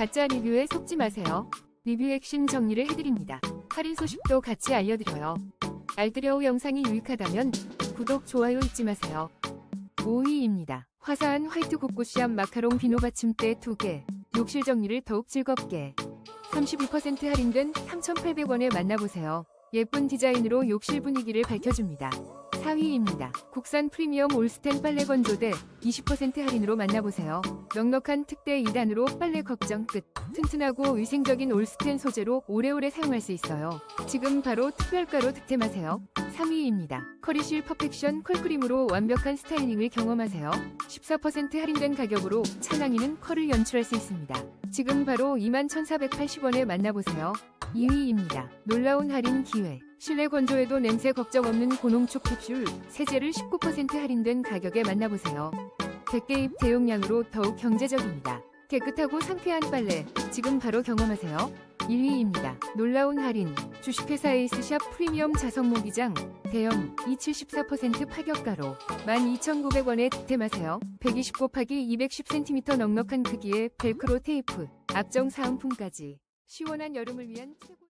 가짜 리뷰에 속지 마세요. 리뷰 핵심 정리를 해드립니다. 할인 소식도 같이 알려드려요. 알뜰여우 영상이 유익하다면 구독, 좋아요 잊지 마세요. 5위입니다. 화사한 화이트 곳곳이암 마카롱 비누 받침대 2개. 욕실 정리를 더욱 즐겁게. 32% 할인된 3,800원에 만나보세요. 예쁜 디자인으로 욕실 분위기를 밝혀줍니다. 4위입니다. 국산 프리미엄 올스텐 빨래 건조대 20% 할인으로 만나보세요. 넉넉한 특대 2단으로 빨래 걱정 끝. 튼튼하고 위생적인 올스텐 소재로 오래오래 사용할 수 있어요. 지금 바로 특별가로 득템하세요. 3위입니다. 커리실 퍼펙션 컬크림으로 완벽한 스타일링을 경험하세요. 14% 할인된 가격으로 찰랑이는 컬을 연출할 수 있습니다. 지금 바로 21,480원에 만나보세요. 2위입니다. 놀라운 할인 기회. 실내 건조에도 냄새 걱정 없는 고농축 캡슐 세제를 19% 할인된 가격에 만나보세요. 100개 입 대용량으로 더욱 경제적입니다. 깨끗하고 상쾌한 빨래 지금 바로 경험하세요. 1위입니다. 놀라운 할인 주식회사 에이스샵 프리미엄 자석 모기장 대형 274% 파격가로 12,900원에 득템하세요. 120 곱하기 210cm 넉넉한 크기의 벨크로 테이프, 압정 사은품까지 시원한 여름을 위한 최고